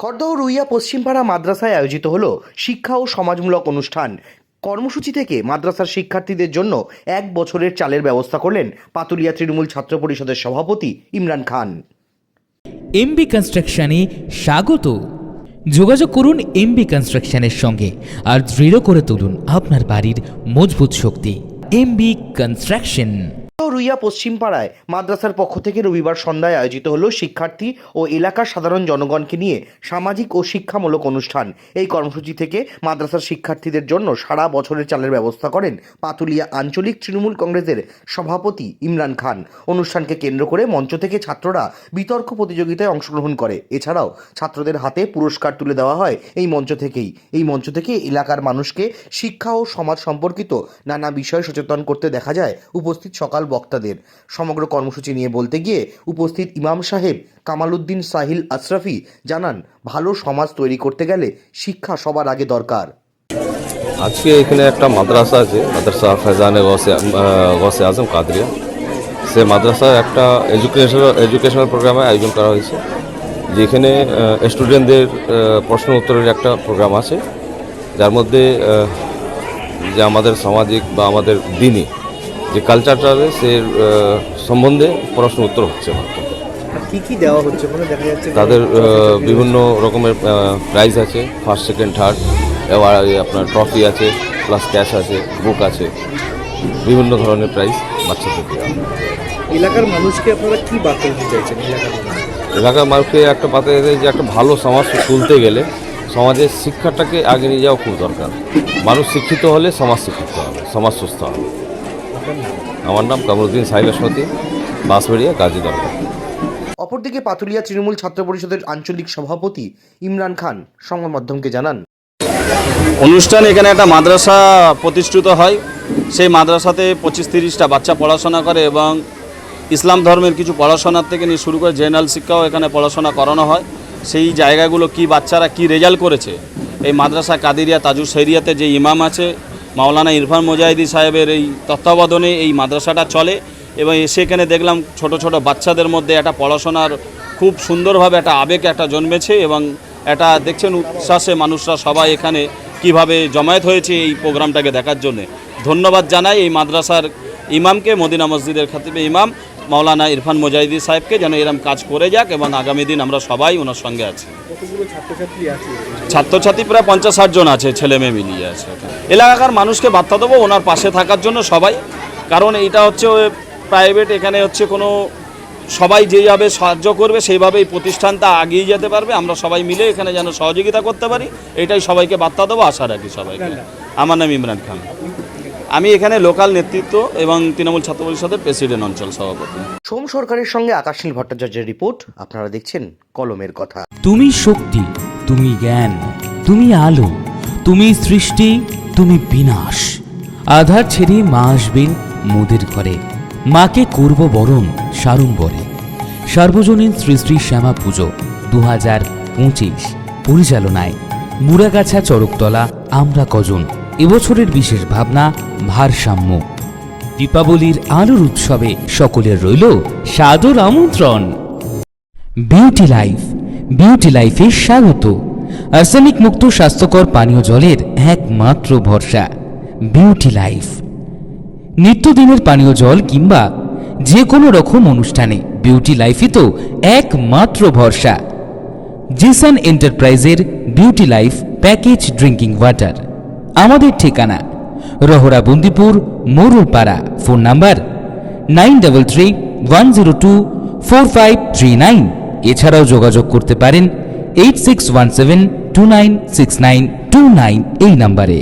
খড়দহ রুইয়া পশ্চিমপাড়া মাদ্রাসায় আয়োজিত হল শিক্ষা ও সমাজমূলক অনুষ্ঠান। কর্মসূচি থেকে মাদ্রাসার শিক্ষার্থীদের জন্য এক বছরের চালের ব্যবস্থা করলেন পাতুলিয়া তৃণমূল ছাত্র পরিষদের সভাপতি ইমরান খান। এমবি কনস্ট্রাকশনে স্বাগত। যোগাযোগ করুন এমবি কনস্ট্রাকশনের সঙ্গে আর দৃঢ় করে তুলুন আপনার বাড়ির মজবুত শক্তি। MB construction. রুইয়া পশ্চিমপাড়ায় মাদ্রাসার পক্ষ থেকে রবিবার সন্ধ্যায় আয়োজিত হল শিক্ষার্থী ও এলাকার সাধারণ জনগণকে নিয়ে সামাজিক ও শিক্ষামূলক অনুষ্ঠান। এই কর্মসূচি থেকে মাদ্রাসার শিক্ষার্থীদের জন্য সারা বছরের চালের ব্যবস্থা করেন পাতুলিয়া আঞ্চলিক তৃণমূল কংগ্রেসের সভাপতি ইমরান খান। অনুষ্ঠানকে কেন্দ্র করে মঞ্চ থেকে ছাত্ররা বিতর্ক প্রতিযোগিতায় অংশগ্রহণ করে। এছাড়াও ছাত্রদের হাতে পুরস্কার তুলে দেওয়া হয় এই মঞ্চ থেকেই। এই মঞ্চ থেকে এলাকার মানুষকে শিক্ষা ও সমাজ সম্পর্কিত নানা বিষয় সচেতন করতে দেখা যায়। উপস্থিত সকাল বক্তাদের। সমগ্র কর্মসূচি নিয়ে বলতে গিয়ে উপস্থিত ইমাম সাহেব কামালউদ্দিন সাহিল আশরাফি জানান, ভালো সমাজ তৈরি করতে গেলে শিক্ষা সবার আগে দরকার। আজকে এখানে একটা মাদ্রাসা আছে, মাদ্রাসা ফেজানে গসে আজম কাদরিয়া। সে মাদ্রাসার একটা এডুকেশনাল এডুকেশনাল প্রোগ্রামে আয়োজন করা হয়েছে, যেখানে স্টুডেন্টদের প্রশ্ন উত্তরের একটা প্রোগ্রাম আছে, যার মধ্যে যে আমাদের সামাজিক বা আমাদের দিনই যে কালচারটা সে সম্বন্ধে প্রশ্ন উত্তর হচ্ছে কি কি দেওয়া হচ্ছে? দেখা যাচ্ছে তাদের বিভিন্ন রকমের প্রাইজ আছে। ফার্স্ট সেকেন্ড থার্ড এবার আপনার ট্রফি আছে প্লাস ক্যাশ আছে বুক আছে। বিভিন্ন ধরনের প্রাইজ বাচ্চাদের দেওয়া এলাকার মানুষকে আপনারা কি বার্তা দিতে চাইছেন এলাকার এলাকার মানুষকে একটা পাতে যে একটা ভালো সমাজ তুলতে গেলে সমাজের শিক্ষাটাকে আগে নিয়ে যাওয়া খুব দরকার। মানুষ শিক্ষিত হলে সমাজ শিক্ষিত হবে সমাজ সুস্থ হবে। আমার নাম কামরুদ্দিন সাহিলাসমতি বাঁশবেড়িয়া গাজী দরকার অপরদিকে পাতুলিয়া তৃণমূল ছাত্র পরিষদের আঞ্চলিক সভাপতি ইমরান খান সংবাদ মাধ্যমকে জানান। অনুষ্ঠান এখানে একটা মাদ্রাসা প্রতিষ্ঠিত হয়। সেই মাদ্রাসাতে পঁচিশ তিরিশটা বাচ্চা পড়াশোনা করে এবং ইসলাম ধর্মের কিছু পড়াশোনার থেকে নিয়ে শুরু করে জেনারেল শিক্ষাও এখানে পড়াশোনা করানো হয়। সেই জায়গাগুলো কি বাচ্চারা কি রেজাল্ট করেছে? এই মাদ্রাসা কাদিরিয়া তাজু সেরিয়াতে যে ইমাম আছে মাওলানা ইরফান মুজাহিদি সাহেবের এই তত্ত্বাবধানে এই মাদ্রাসাটা চলে এবং সেখানে দেখলাম ছোট ছোট বাচ্চাদের মধ্যে একটা পড়াশোনার খুব সুন্দরভাবে একটা আবেগ একটা জন্মেছে এবং এটা দেখছেন উচ্ছ্বাসে মানুষরা সবাই এখানে কীভাবে জমায়েত হয়েছে এই প্রোগ্রামটাকে দেখার জন্য। ধন্যবাদ জানাই এই মাদ্রাসার ইমামকে, মদিনা মসজিদের খাতিবে ইমাম। মাওলানা ইরফান মুজাহিদি সাহেবকে যেন এরম কাজ করে যাক এবং আগামী দিন আমরা সবাই ওনার সঙ্গে আছি। ছাত্রছাত্রী প্রায় পঞ্চাশ ষাট জন আছে ছেলে মেয়ে মিলিয়ে আছে। এলাকার মানুষকে বার্তা দেবো ওনার পাশে থাকার জন্য সবাই। কারণ এইটা হচ্ছে প্রাইভেট এখানে হচ্ছে কোনো সবাই যেভাবে সাহায্য করবে সেইভাবে এই প্রতিষ্ঠানটা আগিয়ে যেতে পারবে। আমরা সবাই মিলে এখানে যেন সহযোগিতা করতে পারি এটাই সবাইকে বার্তা দেবো আশা রাখি সবাইকে। আমার নাম ইমরান খান। আমি এখানে লোকাল নেতৃত্ব এবং তৃণমূল ছাত্র পরিষদের প্রেসিডেন্ট অঞ্চল সভাপতি। সোম সরকারের সঙ্গে আকাশনীল ভট্টাচার্যের রিপোর্ট আপনারা দেখছেন কলমের কথা। তুমি শক্তি তুমি জ্ঞান তুমি আলো তুমি সৃষ্টি তুমি বিনাশ। আধার ছেড়ে মা আসবেন মোদের ঘরে। মাকে করব বরণ সাড়ম্বরে সার্বজনীন শ্রী শ্রী শ্যামা পুজো দু হাজার পঁচিশ। পরিচালনায় মুরাগাছা চরকতলা আমরা কজন। এবছরের বিশেষ ভাবনা ভারসাম্য। দীপাবলির আলোর উৎসবে সকলের রইল সাদর আমন্ত্রণ। বিউটি লাইফ, বিউটি লাইফে স্বাগত। আর্সেনিক মুক্ত স্বাস্থ্যকর পানীয় জলের একমাত্র ভরসা, বিউটি লাইফ। নিত্যদিনের পানীয় জল কিংবা যে কোনো রকম অনুষ্ঠানে বিউটি লাইফই তো একমাত্র ভরসা। জিসান এন্টারপ্রাইজের beauty life package drinking water. আমাদের ঠিকানা Rahara Bundipur, Morulpara. Phone number nine double three one zero two four five three nine. এছাড়াও যোগাযোগ করতে পারেন eight six one seven two nine six nine two nine এই নাম্বারে।